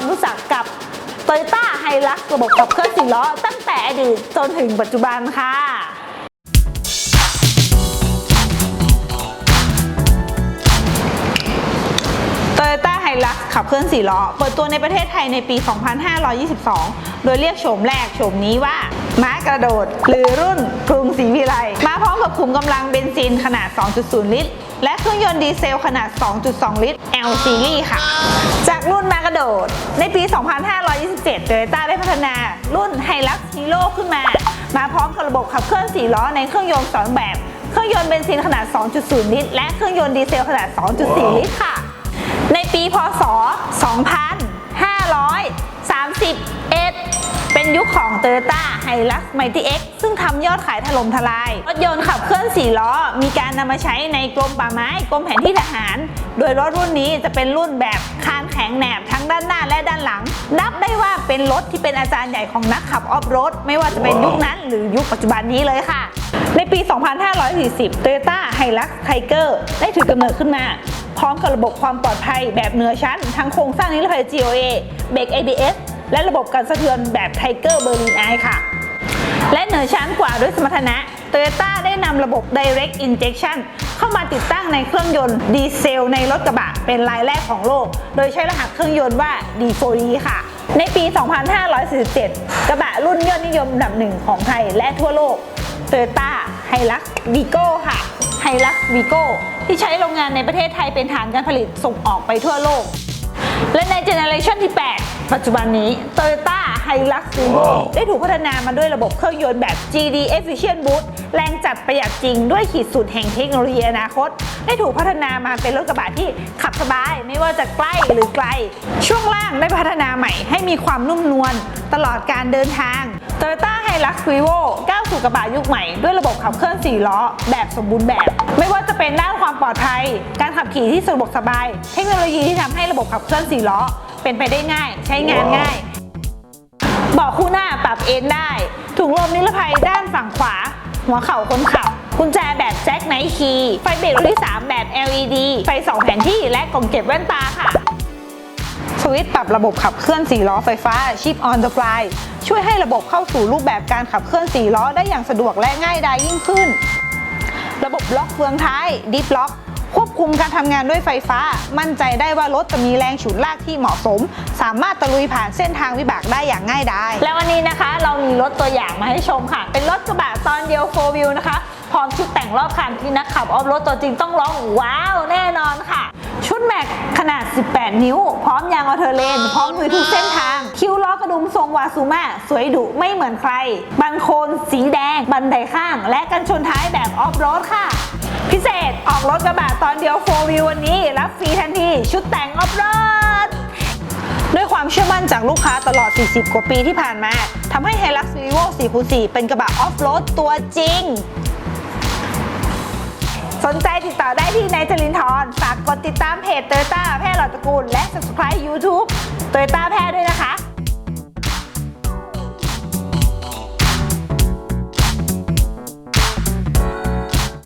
ความรู้จักกับ t o y ต้าไฮลักระบบขับเคลื่อนสี่ล้อ ตั้งแต่อดีตจนถึงปัจจุบันค่ะโตโยต้าไฮรักขับเคลื่อน4ล้อ เปิดตัวในประเทศไทยในปี 2522 โดยเรียกโฉมแรกโฉมนี้ว่า ม้ากระโดด หรือรุ่นกรุงศรีวิไลมาพร้อมกับขุมกำลังเบนซินขนาด 2.0 ลิตร และเครื่องยนต์ดีเซลขนาด 2.2 ลิตร L Series ค่ะ จากรุ่นม้ากระโดด ในปี 2527 Toyota ได้พัฒนารุ่น Hilux Hero ขึ้นมา มาพร้อมกับระบบขับเคลื่อน 4 ล้อในเครื่องยนต์2แบบ เครื่องยนต์เบนซินขนาด 2.0 ลิตร และเครื่องยนต์ดีเซลขนาด 2.4 ลิตรค่ะ ในปี พศ 2531เป็น ยุคของ Toyota Hilux Mighty X ซึ่งทำยอดขายถล่มทลาย รถยนต์ขับเคลื่อน 4 ล้อ มีการนำมาใช้ในกรมป่าไม้ กรมแผนที่ทหาร โดยรถรุ่นนี้จะเป็นรุ่นแบบคานแข็งแหนบทั้งด้านหน้าและด้านหลัง นับได้ว่าเป็นรถที่เป็นอาจารย์ใหญ่ของนักขับออฟโรด ไม่ว่าจะเป็นยุคนั้นหรือยุคปัจจุบันนี้เลยค่ะ ในปี 2540 Toyota Hilux Tiger ได้ถือกำเนิดขึ้นมาพร้อมกับระบบความปลอดภัยแบบเหนือชั้น ทั้งโครงสร้างนิรภัย GOA เบรก ABS และระบบการสะเทือนแบบ Tiger Berlin Eye ค่ะ และเหนือชั้นกว่าด้วยสมรรถนะ Toyota ได้นำระบบ Direct Injection เข้ามาติดตั้งในเครื่องยนต์ดีเซลในรถกระบะเป็นรายแรกของโลก โดยใช้รหัสเครื่องยนต์ว่า D4E ค่ะ ในปี 2547 กระบะรุ่นยอดนิยมอันดับหนึ่งของไทยและทั่วโลก Toyota Hilux Vigo ค่ะ Hilux Vigo ที่ใช้โรงงานในประเทศไทยเป็นฐานการผลิตส่งออกไปทั่วโลก และในเจเนอเรชันที่ 8 ปัจจุบันนี้ Toyota Hilux Vigo ได้ถูกพัฒนามาด้วยระบบเครื่องยนต์แบบ GD Efficient Boost แรงจัดประหยัดจริงด้วยขีดสุดแห่งเทคโนโลยีอนาคต ได้ถูกพัฒนามาเป็นรถกระบะที่ขับสบาย ไม่ว่าจะใกล้หรือไกล ช่วงล่างได้พัฒนาใหม่ให้มีความนุ่มนวลตลอดการเดินทาง Toyota Hilux Vivo ก้าวสู่กระบะยุคใหม่ ด้วยระบบขับเคลื่อน 4 ล้อ แบบสมบูรณ์แบบ ไม่ว่าจะเป็นด้านความปลอดภัย การขับขี่ที่สะดวกสบาย เทคโนโลยีที่ทำให้ระบบขับเคลื่อน 4 ล้อ เป็นไปได้ง่าย ใช้งานง่ายเบาะคู่หน้าปรับเอนได้ ถุงลมนิรภัยด้านฝั่งขวา หัวเข่าคนขับ กุญแจแบบแจ็คไนท์คีย์ไฟเบรกรุ่นที่ 3 แบบ LED ไฟ 2 แผนที่และกล่องเก็บแว่นตาค่ะสวิตช์ปรับระบบขับเคลื่อน4ล้อไฟฟ้า Chip on the fly ช่วยให้ระบบเข้าสู่รูปแบบการขับเคลื่อน4ล้อได้อย่างสะดวกและง่ายดายยิ่งขึ้น ระบบล็อกเฟืองท้ายดิฟล็อก ควบคุมการทำงานด้วยไฟฟ้า มั่นใจได้ว่ารถจะมีแรงฉุดลากที่เหมาะสม สามารถตะลุยผ่านเส้นทางวิบากได้อย่างง่ายดายและววันนี้นะคะ เรามีรถตัวอย่างมาให้ชมค่ะ เป็นรถกระบะตอนเดียวโฟวิวนะคะ พร้อมชุดแต่งรอบคันที่นักขับออฟรถตัวจริงต้องร้องว้าว นาด 18 นิ้ว พร้อมยางออเทอร์เลน พร้อมมือทุกเส้นทาง คิ้วล้อกระดุมทรงวาซูมาสวยดุไม่เหมือนใคร บังโคนสีแดง บันไดข้าง และกันชนท้ายแบบออฟโรดค่ะ พิเศษออกรถกระบะตอนเดียวโฟวิววันนี้ รับฟรีทันทีชุดแต่งออฟโรดด้วยความเชื่อมั่นจากลูกค้าตลอด 40 กว่าปีที่ผ่านมาทำให้ Hilux Vivo 4x4 เป็นกระบะออฟโรดตัวจริง สนใจติดต่อได้ที่นายจรินทร์ฝากกดติดตามเพจเตยต้าแพร่หลอดตระกูล และ subscribe YouTube เตยต้าแพร่ด้วยนะคะ